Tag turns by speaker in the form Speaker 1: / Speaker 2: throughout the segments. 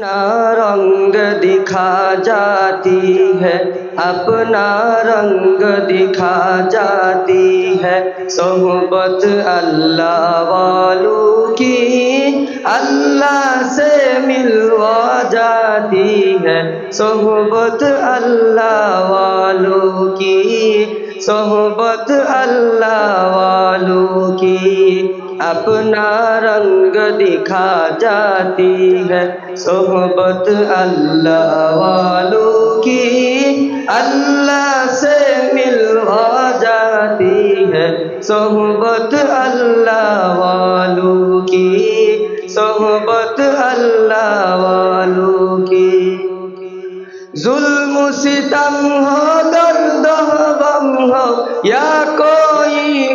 Speaker 1: اپنا رنگ دکھا جاتی ہے، اپنا رنگ دکھا جاتی ہے۔ صحبت اللہ والوں کی اللہ سے ملوا جاتی ہے۔ صحبت اللہ والوں کی، صحبت اللہ کی اپنا رنگ دکھا جاتی ہے صحبت اللہ والوں کی اللہ سے ملوا جاتی ہے صحبت اللہ والوں کی صحبت اللہ والوں کی ظلم ستم ہو درد ہو غم ہو یا کوئی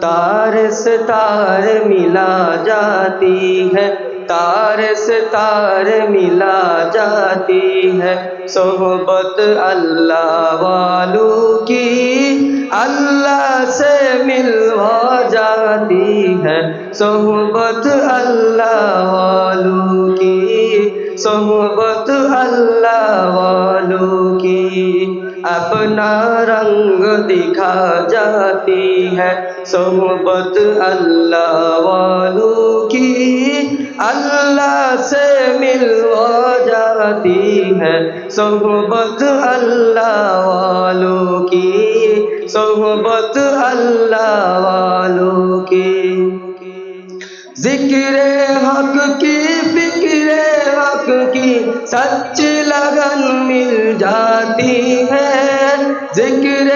Speaker 1: تار سے تار ملا جاتی ہے تار سے تار ملا جاتی ہے صحبت اللہ والوں کی اللہ سے ملوا جاتی ہے صحبت اللہ والوں کی صحبت اللہ والوں اپنا رنگ دکھا جاتی ہے۔ صحبت اللہ والوں کی اللہ سے ملوا جاتی ہے۔ صحبت اللہ والوں کی صحبت اللہ والوں کی۔ ذکر حق کی، فکر حق کی، سچ لگن مل جاتی ہے۔ ذکر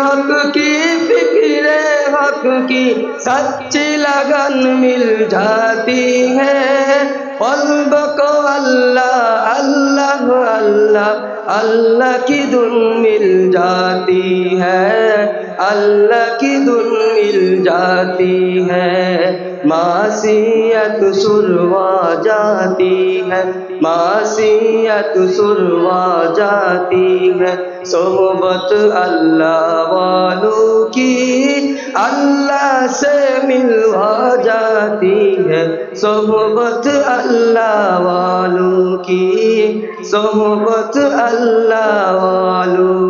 Speaker 1: حق کی، فکر حق کی سچی لگن مل جاتی ہے۔ قلب کو اللہ اللہ اللہ اللہ کی دن مل جاتی ہے۔ اللہ کی دن مل جاتی ہے، معصیت سروا جاتی ہے، معصیت سروا جاتی ہے۔ صحبت اللہ والوں کی اللہ سے ملوا جاتی ہے۔ صحبت اللہ والوں کی، صحبت اللہ والوں